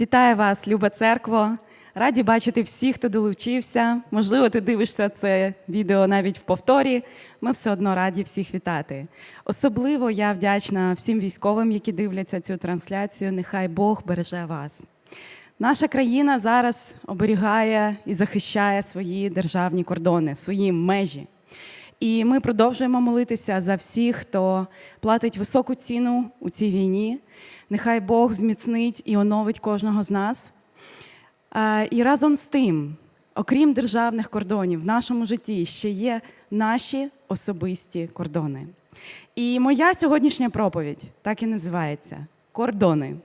Вітаю вас, Люба Церкво. Раді бачити всіх, хто долучився. Можливо, ти дивишся це відео навіть в повторі. Ми все одно раді всіх вітати. Особливо я вдячна всім військовим, які дивляться цю трансляцію. Нехай Бог береже вас. Наша країна зараз оберігає і захищає свої державні кордони, свої межі. І ми продовжуємо молитися за всіх, хто платить високу ціну у цій війні. Нехай Бог зміцнить і оновить кожного з нас. І разом з тим, окрім державних кордонів, в нашому житті ще є наші особисті кордони. І моя сьогоднішня проповідь так і називається Кордони.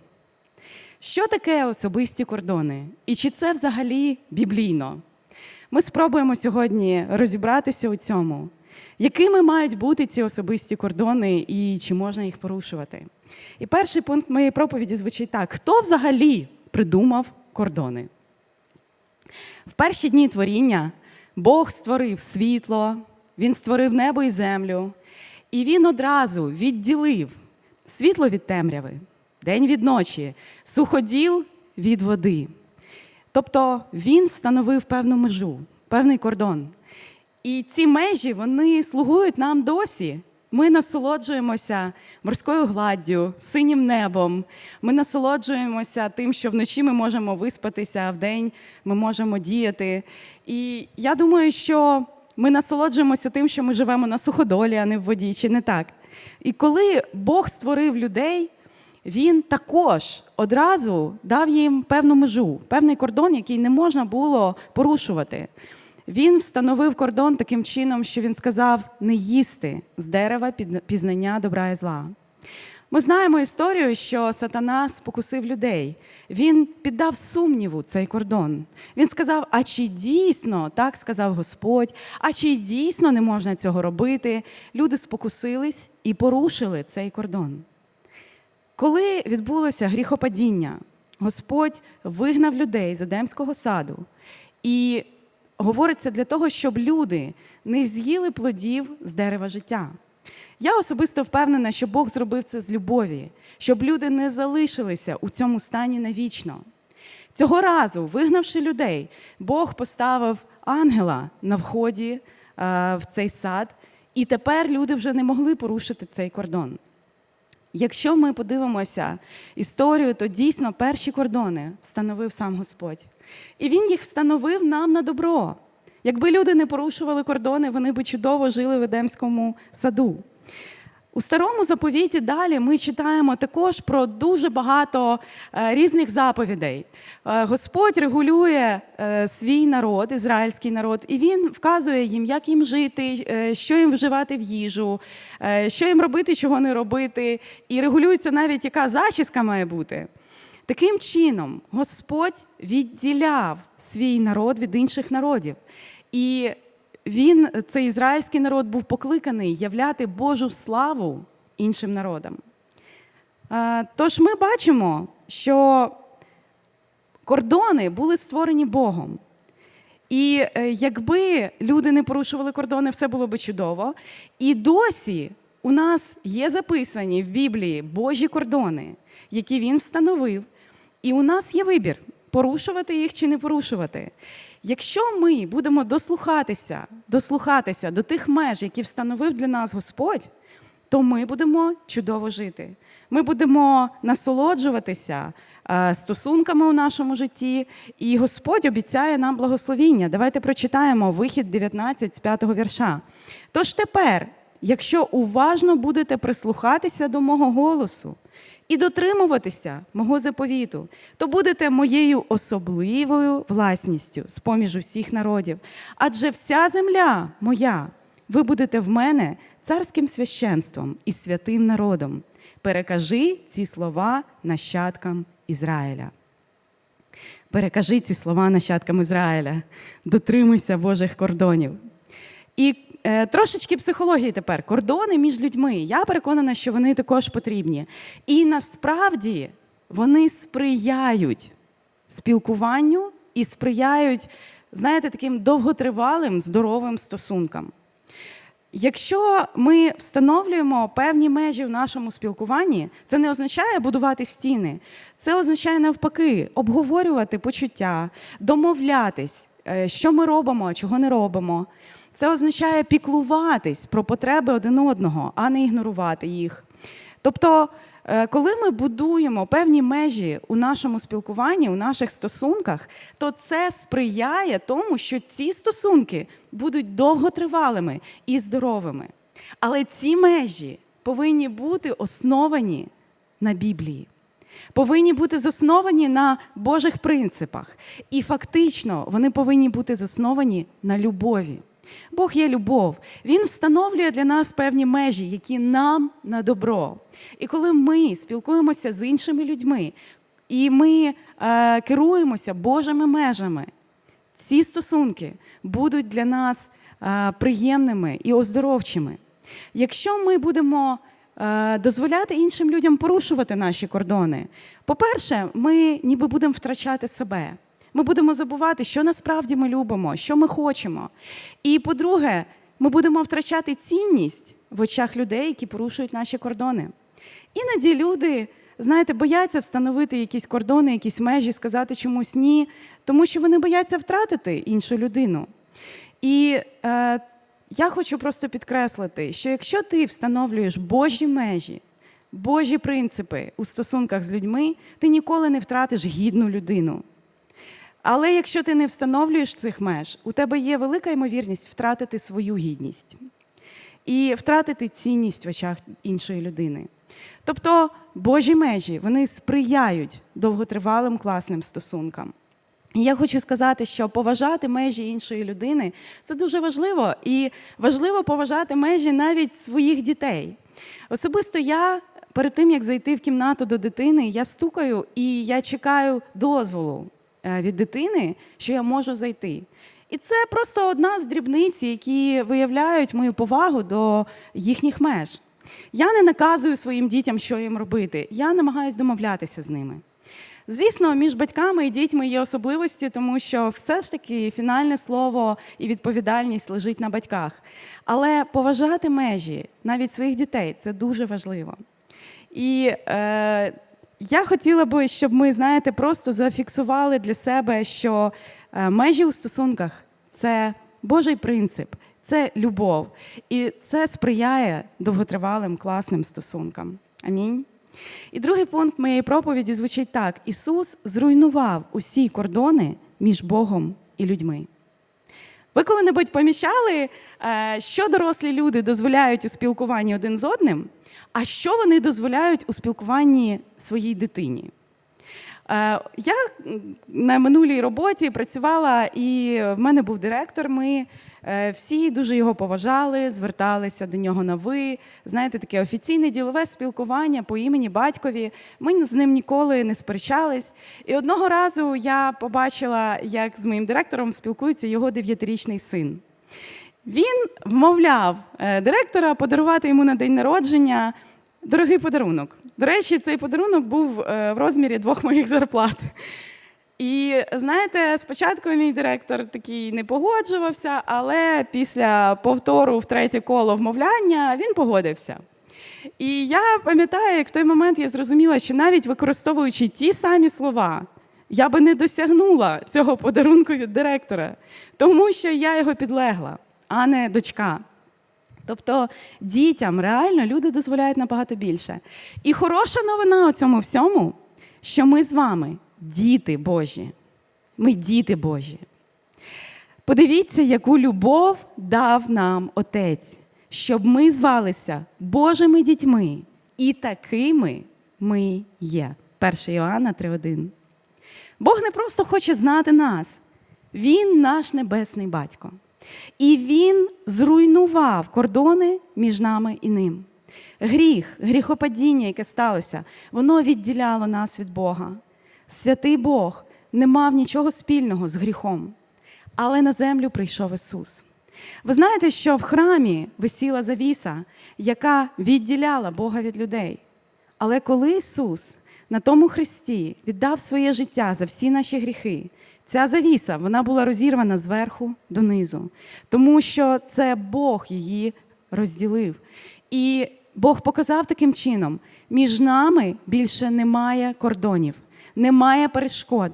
Що таке особисті кордони? І чи це взагалі біблійно? Ми спробуємо сьогодні розібратися у цьому, якими мають бути ці особисті кордони і чи можна їх порушувати. І перший пункт моєї проповіді звучить так: хто взагалі придумав кордони? В перші дні творіння Бог створив світло, Він створив небо і землю, і Він одразу відділив світло від темряви, день від ночі, суходіл від води. Тобто він встановив певну межу, певний кордон. І ці межі вони слугують нам досі. Ми насолоджуємося морською гладдю, синім небом. Ми насолоджуємося тим, що вночі ми можемо виспатися, а вдень ми можемо діяти. І я думаю, що ми насолоджуємося тим, що ми живемо на суходолі, а не в воді, чи не так? І коли Бог створив людей, він також одразу дав їм певну межу, певний кордон, який не можна було порушувати. Він встановив кордон таким чином, що він сказав не їсти з дерева пізнання добра і зла. Ми знаємо історію, що сатана спокусив людей. Він піддав сумніву цей кордон. Він сказав: А чи дійсно так сказав Господь? А чи дійсно не можна цього робити? Люди спокусились і порушили цей кордон. Коли відбулося гріхопадіння, Господь вигнав людей з Едемського саду і говориться для того, щоб люди не з'їли плодів з дерева життя. Я особисто впевнена, що Бог зробив це з любові, щоб люди не залишилися у цьому стані навічно. Цього разу, вигнавши людей, Бог поставив ангела на вході е, в цей сад, і тепер люди вже не могли порушити цей кордон. Якщо ми подивимося історію, то дійсно перші кордони встановив сам Господь. І Він їх встановив нам на добро. Якби люди не порушували кордони, вони би чудово жили в Едемському саду. У старому заповіті далі ми читаємо також про дуже багато е, різних заповідей. Е, Господь регулює е, свій народ, ізраїльський народ, і він вказує їм, як їм жити, що їм вживати в їжу, що їм робити, чого не робити. І регулюється навіть, яка зачіска має бути. Таким чином, Господь відділяв свій народ від інших народів. І він, цей ізраїльський народ, був покликаний являти Божу славу іншим народам. Е, Тож ми бачимо, що кордони були створені Богом. І е, якби люди не порушували кордони, все було би чудово. І досі у нас є записані в Біблії Божі кордони, які він встановив. І у нас є вибір порушувати їх чи не порушувати. Якщо ми будемо дослухатися, дослухатися до тих меж, які встановив для нас Господь, то ми будемо чудово жити. Ми будемо насолоджуватися е, стосунками у нашому житті, і Господь обіцяє нам благословіння. Давайте прочитаємо вихід 19 з 5 вірша. Тож тепер, якщо уважно будете прислухатися до мого голосу і дотримуватися мого заповіту, то будете моєю особливою власністю з поміж усіх народів. Адже вся земля моя, ви будете в мене царським священством і святим народом. Перекажи ці слова нащадкам Ізраїля. Перекажи ці слова нащадкам Ізраїля, дотримуйся Божих кордонів. І трошечки психології тепер. Кордони між людьми. Я переконана, що вони також потрібні. І насправді вони сприяють спілкуванню і сприяють, знаєте, таким довготривалим здоровим стосункам. Якщо ми встановлюємо певні межі в нашому спілкуванні, це не означає будувати стіни. Це означає навпаки обговорювати почуття, домовлятись, е, що ми робимо, чого не робимо. Це означає піклуватись про потреби один одного, а не ігнорувати їх. Тобто, е, коли ми будуємо певні межі у нашому спілкуванні, у наших стосунках, то це сприяє тому, що ці стосунки будуть довготривалими і здоровими. Але ці межі повинні бути основані на Біблії. Повинні бути засновані на Божих принципах. І фактично вони повинні бути засновані на любові. Бог є любов. Він встановлює для нас певні межі, які нам на добро. І коли ми спілкуємося з іншими людьми, і ми е, керуємося Божими межами, ці стосунки будуть для нас е, приємними і оздоровчими. Якщо ми будемо е, дозволяти іншим людям порушувати наші кордони, по-перше, ми ніби будемо втрачати себе. Ми будемо забувати, що насправді ми любимо, що ми хочемо. І по-друге, ми будемо втрачати цінність в очах людей, які порушують наші кордони. Іноді люди, знаєте, бояться встановити якісь кордони, якісь межі, сказати чомусь ні, тому що вони бояться втратити іншу людину. І е, я хочу просто підкреслити, що якщо ти встановлюєш Божі межі, Божі принципи у стосунках з людьми, ти ніколи не втратиш гідну людину. Але якщо ти не встановлюєш цих меж, у тебе є велика ймовірність втратити свою гідність і втратити цінність в очах іншої людини. Тобто Божі межі вони сприяють довготривалим класним стосункам. І я хочу сказати, що поважати межі іншої людини це дуже важливо, і важливо поважати межі навіть своїх дітей. Особисто я перед тим як зайти в кімнату до дитини, я стукаю і я чекаю дозволу від дитини, що я можу зайти. І це просто одна з дрібниць, які виявляють мою повагу до їхніх меж. Я не наказую своїм дітям, що їм робити. Я намагаюся домовлятися з ними. Звісно, між батьками і дітьми є особливості, тому що все ж таки фінальне слово і відповідальність лежить на батьках. Але поважати межі навіть своїх дітей це дуже важливо. І е, я хотіла би, щоб ми, знаєте, просто зафіксували для себе, що е, межі у стосунках це Божий принцип, це любов. І це сприяє довготривалим класним стосункам. Амінь. І другий пункт моєї проповіді звучить так: Ісус зруйнував усі кордони між Богом і людьми. Ви коли-небудь помічали, е, що дорослі люди дозволяють у спілкуванні один з одним, а що вони дозволяють у спілкуванні своїй дитині? Е, Я на минулій роботі працювала, і в мене був директор. Ми е, всі дуже його поважали, зверталися до нього на ви. Знаєте, таке офіційне ділове спілкування по імені батькові. Ми з ним ніколи не сперечались. І одного разу я побачила, як з моїм директором спілкується його дев'ятирічний син. Він вмовляв е, директора подарувати йому на день народження дорогий подарунок. До речі, цей подарунок був е, в розмірі двох моїх зарплат. І знаєте, спочатку мій директор такий не погоджувався, але після повтору в третє коло вмовляння він погодився. І я пам'ятаю, як в той момент я зрозуміла, що навіть використовуючи ті самі слова, я би не досягнула цього подарунку від директора, тому що я його підлегла, а не дочка. Тобто дітям реально люди дозволяють набагато більше. І хороша новина у цьому всьому, що ми з вами діти Божі. Ми діти Божі. Подивіться, яку любов дав нам Отець, щоб ми звалися Божими дітьми, і такими ми є. 1 Іоанна 3:1. Бог не просто хоче знати нас, Він наш небесний батько. І він зруйнував кордони між нами і ним. Гріх, гріхопадіння, яке сталося, воно відділяло нас від Бога. Святий Бог не мав нічого спільного з гріхом, але на землю прийшов Ісус. Ви знаєте, що в храмі висіла завіса, яка відділяла Бога від людей. Але коли Ісус на тому хресті віддав своє життя за всі наші гріхи, Ця завіса вона була розірвана зверху донизу, тому що це Бог її розділив. І Бог показав таким чином: між нами більше немає кордонів, немає перешкод.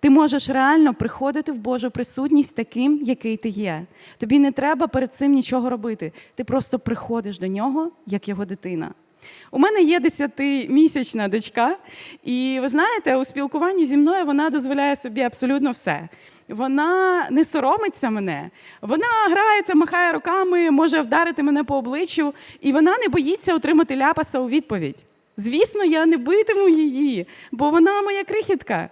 Ти можеш реально приходити в Божу присутність таким, який ти є. Тобі не треба перед цим нічого робити. Ти просто приходиш до нього, як його дитина. У мене є 10-місячна дочка, і ви знаєте, у спілкуванні зі мною вона дозволяє собі абсолютно все. Вона не соромиться мене, вона грається, махає руками, може вдарити мене по обличчю, і вона не боїться отримати ляпаса у відповідь. Звісно, я не битиму її, бо вона моя крихітка.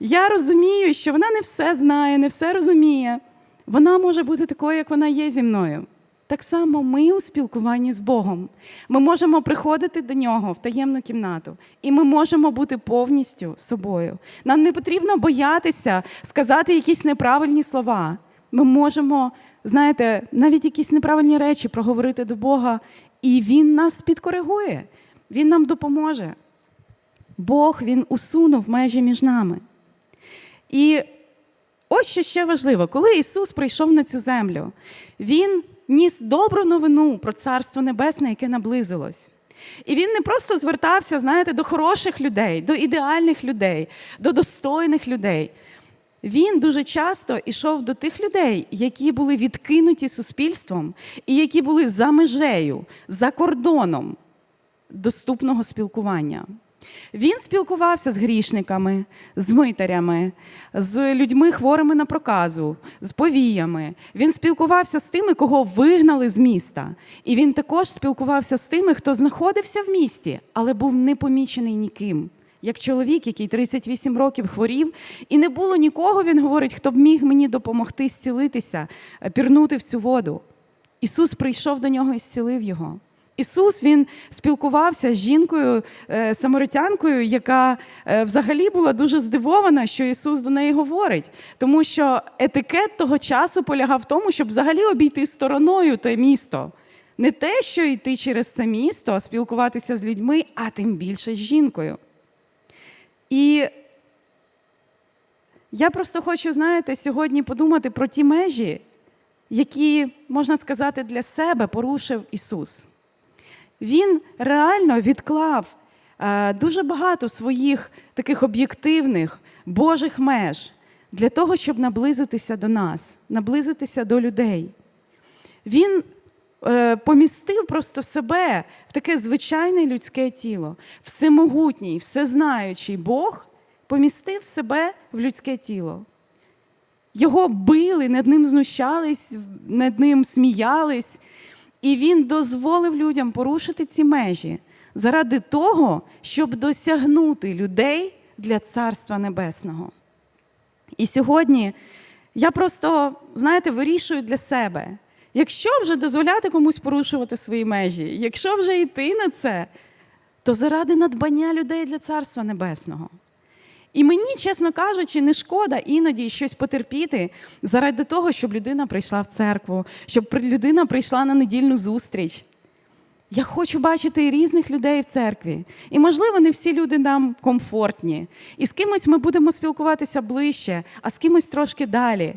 Я розумію, що вона не все знає, не все розуміє. Вона може бути такою, як вона є зі мною. Так само ми у спілкуванні з Богом. Ми можемо приходити до нього в таємну кімнату, і ми можемо бути повністю собою. Нам не потрібно боятися сказати якісь неправильні слова. Ми можемо, знаєте, навіть якісь неправильні речі проговорити до Бога, і Він нас підкоригує, Він нам допоможе. Бог Він усунув межі між нами. І ось що ще важливо, коли Ісус прийшов на цю землю, Він ніс добру новину про Царство Небесне, яке наблизилось. І він не просто звертався, знаєте, до хороших людей, до ідеальних людей, до достойних людей. Він дуже часто йшов до тих людей, які були відкинуті суспільством і які були за межею, за кордоном доступного спілкування. Він спілкувався з грішниками, з митарями, з людьми хворими на проказу, з повіями. Він спілкувався з тими, кого вигнали з міста. І він також спілкувався з тими, хто знаходився в місті, але був непомічений ніким. Як чоловік, який 38 років хворів, і не було нікого, він говорить, хто б міг мені допомогти зцілитися, пірнути в цю воду. Ісус прийшов до нього і зцілив його. Ісус він спілкувався з жінкою е, самаритянкою, яка е, взагалі була дуже здивована, що Ісус до неї говорить, тому що етикет того часу полягав в тому, щоб взагалі обійти стороною те місто. Не те, що йти через це місто, спілкуватися з людьми, а тим більше з жінкою. І я просто хочу, знаєте, сьогодні подумати про ті межі, які, можна сказати, для себе порушив Ісус. Він реально відклав е, дуже багато своїх таких об'єктивних Божих меж для того, щоб наблизитися до нас, наблизитися до людей. Він е, помістив просто себе в таке звичайне людське тіло, всемогутній, всезнаючий Бог помістив себе в людське тіло. Його били, над ним знущались, над ним сміялись. І він дозволив людям порушити ці межі заради того, щоб досягнути людей для Царства Небесного. І сьогодні я просто, знаєте, вирішую для себе, якщо вже дозволяти комусь порушувати свої межі, якщо вже йти на це, то заради надбання людей для Царства Небесного. І мені, чесно кажучи, не шкода іноді щось потерпіти заради того, щоб людина прийшла в церкву, щоб людина прийшла на недільну зустріч. Я хочу бачити різних людей в церкві. І, можливо, не всі люди нам комфортні. І з кимось ми будемо спілкуватися ближче, а з кимось трошки далі.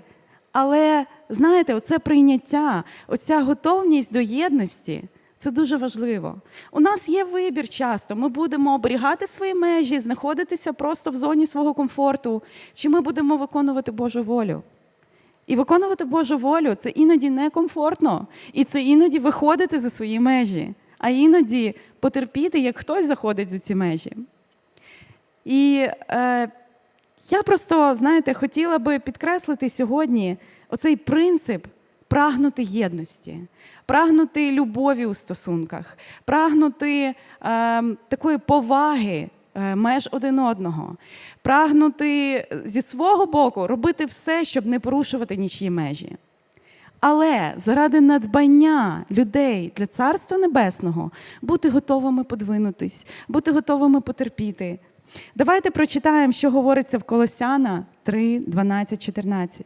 Але знаєте, оце прийняття, оця готовність до єдності. Це дуже важливо. У нас є вибір часто. Ми будемо оберігати свої межі, знаходитися просто в зоні свого комфорту, чи ми будемо виконувати Божу волю. І виконувати Божу волю це іноді некомфортно, і це іноді виходити за свої межі, а іноді потерпіти, як хтось заходить за ці межі. І е, я просто, знаєте, хотіла би підкреслити сьогодні оцей принцип прагнути єдності, прагнути любові у стосунках, прагнути е, такої поваги е, меж один одного, прагнути зі свого боку робити все, щоб не порушувати нічі межі. Але заради надбання людей для Царства Небесного бути готовими подвинутись, бути готовими потерпіти. Давайте прочитаємо, що говориться в Колосяна 3, 12, 14.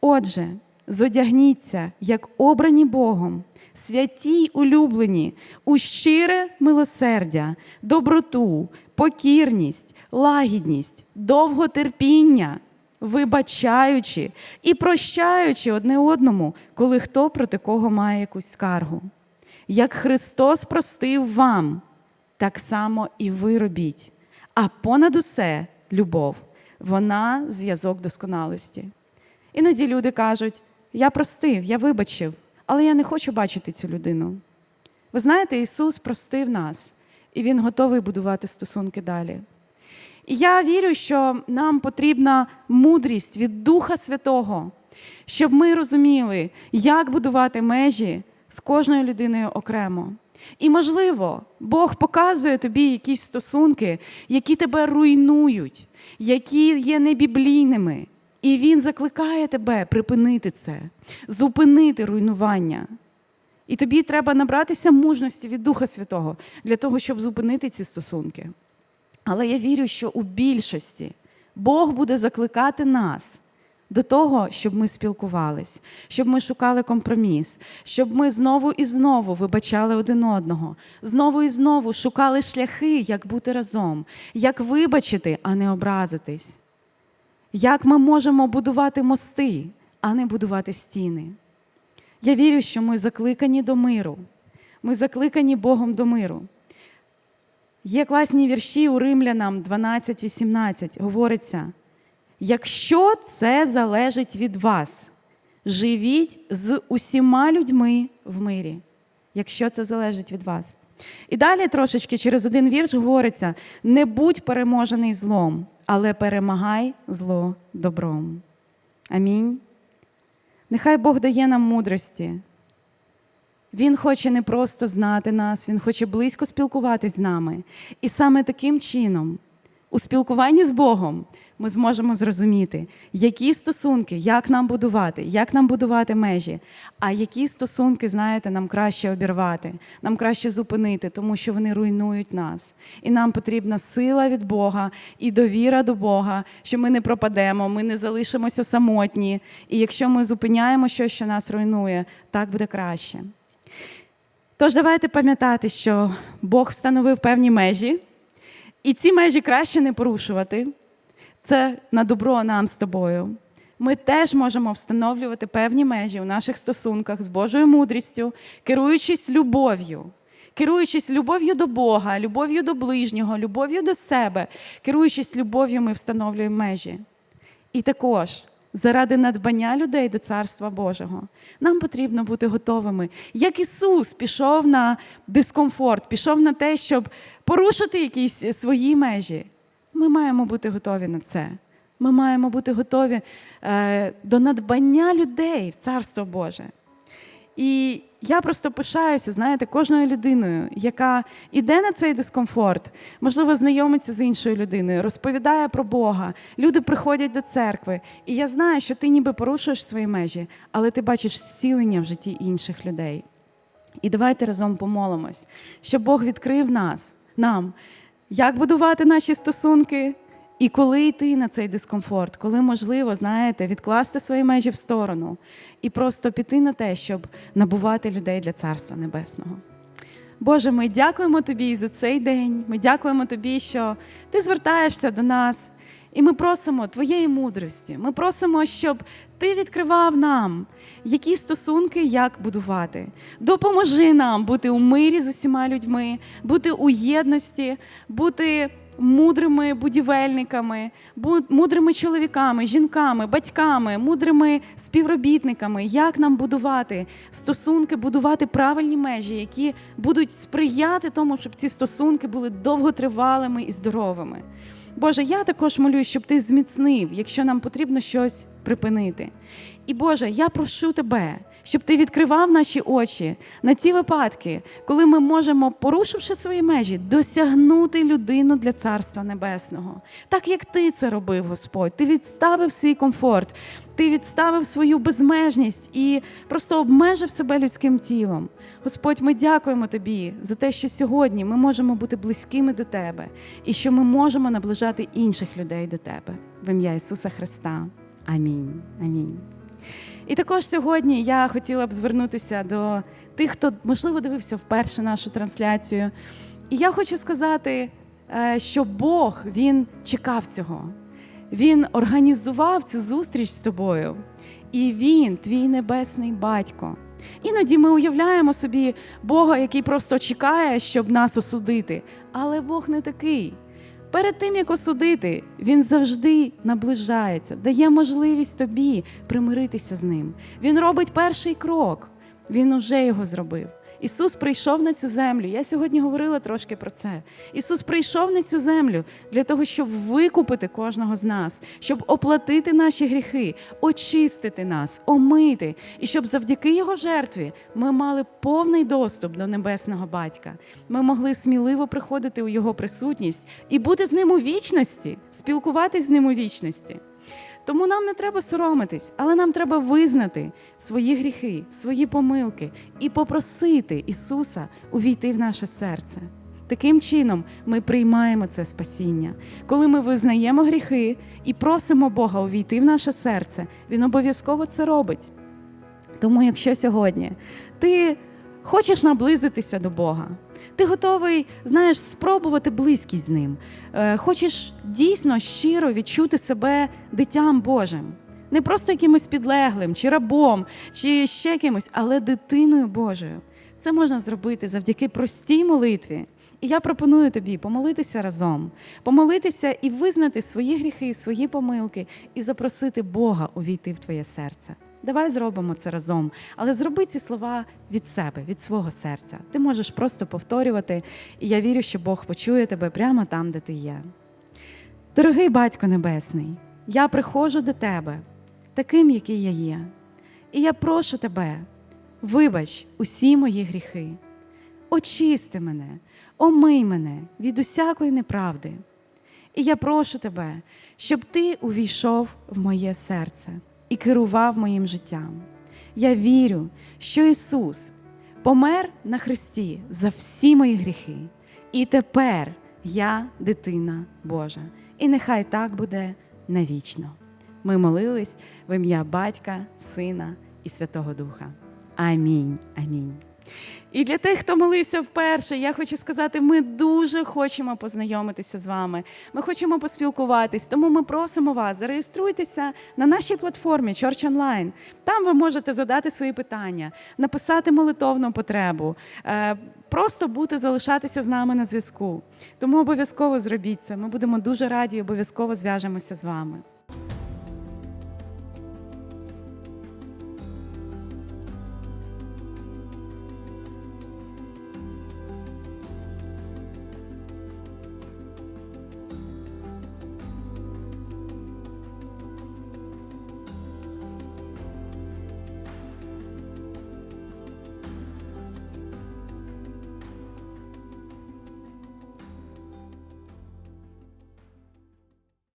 Отже, зодягніться, як обрані Богом, святі й улюблені, у щире милосердя, доброту, покірність, лагідність, довготерпіння, вибачаючи і прощаючи одне одному, коли хто проти кого має якусь скаргу. Як Христос простив вам, так само і ви робіть. А понад усе любов, вона зв'язок досконалості. Іноді люди кажуть: я простив, я вибачив, але я не хочу бачити цю людину. Ви знаєте, Ісус простив нас, і Він готовий будувати стосунки далі. І я вірю, що нам потрібна мудрість від Духа Святого, щоб ми розуміли, як будувати межі з кожною людиною окремо. І, можливо, Бог показує тобі якісь стосунки, які тебе руйнують, які є небіблійними. І Він закликає тебе припинити це, зупинити руйнування. І тобі треба набратися мужності від Духа Святого для того, щоб зупинити ці стосунки. Але я вірю, що у більшості Бог буде закликати нас до того, щоб ми спілкувались, щоб ми шукали компроміс, щоб ми знову і знову вибачали один одного, знову і знову шукали шляхи, як бути разом, як вибачити, а не образитись. Як ми можемо будувати мости, а не будувати стіни. Я вірю, що ми закликані до миру. Ми закликані Богом до миру. Є класні вірші у Римлянам 12-18. Говориться: якщо це залежить від вас, живіть з усіма людьми в мирі, якщо це залежить від вас. І далі трошечки через один вірш говориться: не будь переможений злом, але перемагай зло добром. Амінь. Нехай Бог дає нам мудрості. Він хоче не просто знати нас, Він хоче близько спілкуватись з нами. І саме таким чином, у спілкуванні з Богом, ми зможемо зрозуміти, які стосунки, як нам будувати, як нам будувати межі, а які стосунки, знаєте, нам краще обірвати, нам краще зупинити, тому що вони руйнують нас. І нам потрібна сила від Бога і довіра до Бога, що ми не пропадемо, ми не залишимося самотні. І якщо ми зупиняємо щось, що нас руйнує, так буде краще. Тож давайте пам'ятати, що Бог встановив певні межі, і ці межі краще не порушувати. Це на добро нам з тобою. Ми теж можемо встановлювати певні межі у наших стосунках з Божою мудрістю, керуючись любов'ю, керуючись любов'ю до Бога, любов'ю до ближнього, любов'ю до себе, керуючись любов'ю, ми встановлюємо межі. І також заради надбання людей до Царства Божого нам потрібно бути готовими. Як Ісус пішов на дискомфорт, пішов на те, щоб порушити якісь свої межі. Ми маємо бути готові на це. Ми маємо бути готові е, до надбання людей в Царство Боже. І я просто пишаюся, знаєте, кожною людиною, яка йде на цей дискомфорт, можливо, знайомиться з іншою людиною, розповідає про Бога. Люди приходять до церкви. І я знаю, що ти ніби порушуєш свої межі, але ти бачиш зцілення в житті інших людей. І давайте разом помолимось, щоб Бог відкрив нас, нам, як будувати наші стосунки. І коли йти на цей дискомфорт, коли можливо, знаєте, відкласти свої межі в сторону і просто піти на те, щоб набувати людей для Царства Небесного. Боже, ми дякуємо Тобі за цей день. Ми дякуємо Тобі, що Ти звертаєшся до нас, і ми просимо Твоєї мудрості. Ми просимо, щоб Ти відкривав нам, які стосунки як будувати. Допоможи нам бути у мирі з усіма людьми, бути у єдності, бути мудрими будівельниками, мудрими чоловіками, жінками, батьками, мудрими співробітниками, як нам будувати стосунки, будувати правильні межі, які будуть сприяти тому, щоб ці стосунки були довготривалими і здоровими. Боже, я також молюсь, щоб ти зміцнив, якщо нам потрібно щось припинити. І Боже, я прошу тебе, щоб ти відкривав наші очі на ті випадки, коли ми можемо, порушивши свої межі, досягнути людину для Царства Небесного. Так як ти це робив, Господь, ти відставив свій комфорт, ти відставив свою безмежність і просто обмежив себе людським тілом. Господь, ми дякуємо тобі за те, що сьогодні ми можемо бути близькими до тебе і що ми можемо наближати інших людей до тебе. В ім'я Ісуса Христа. Амінь. Амінь. І також сьогодні я хотіла б звернутися до тих, хто, можливо, дивився вперше нашу трансляцію. І я хочу сказати, е, що Бог Він чекав цього. Він організував цю зустріч з тобою. І Він, твій небесний батько, Іноді ми уявляємо собі Бога, який просто чекає, щоб нас осудити. Але Бог не такий. Перед тим, як осудити, він завжди наближається, дає можливість тобі примиритися з ним. Він робить перший крок, він уже його зробив. Ісус прийшов на цю землю. Я сьогодні говорила трошки про це. Ісус прийшов на цю землю для того, щоб викупити кожного з нас, щоб оплатити наші гріхи, очистити нас, омити, і щоб завдяки Його жертві ми мали повний доступ до небесного батька. Ми могли сміливо приходити у Його присутність і бути з ним у вічності, спілкуватись з ним у вічності. Тому нам не треба соромитись, але нам треба визнати свої гріхи, свої помилки і попросити Ісуса увійти в наше серце. Таким чином ми приймаємо це спасіння. Коли ми визнаємо гріхи і просимо Бога увійти в наше серце, Він обов'язково це робить. Тому, якщо сьогодні ти хочеш наблизитися до Бога, ти готовий, знаєш, спробувати близькість з ним, е, хочеш дійсно щиро відчути себе дитям Божим. Не просто якимось підлеглим, чи рабом, чи ще кимось, але дитиною Божою. Це можна зробити завдяки простій молитві. І я пропоную тобі помолитися разом, помолитися і визнати свої гріхи, свої помилки, і запросити Бога увійти в твоє серце. Давай зробимо це разом, але зроби ці слова від себе, від свого серця. Ти можеш просто повторювати, і я вірю, що Бог почує тебе прямо там, де ти є. Дорогий Батько Небесний, я приходжу до тебе, таким, який я є. І я прошу тебе, вибач усі мої гріхи, очисти мене, омий мене від усякої неправди. І я прошу тебе, щоб ти увійшов в моє серце і керував моїм життям. Я вірю, що Ісус помер на Христі за всі мої гріхи. І тепер я дитина Божа. І нехай так буде навічно. Ми молились в ім'я Батька, Сина і Святого Духа. Амінь. Амінь. І для тих, хто молився вперше, я хочу сказати, ми дуже хочемо познайомитися з вами. Ми хочемо поспілкуватись, тому ми просимо вас, зареєструйтеся на нашій платформі Church Online. Там ви можете задати свої питання, написати молитовну потребу, е, просто бути залишатися з нами на зв'язку. Тому обов'язково зробіть це. Ми будемо дуже раді і обов'язково зв'яжемося з вами.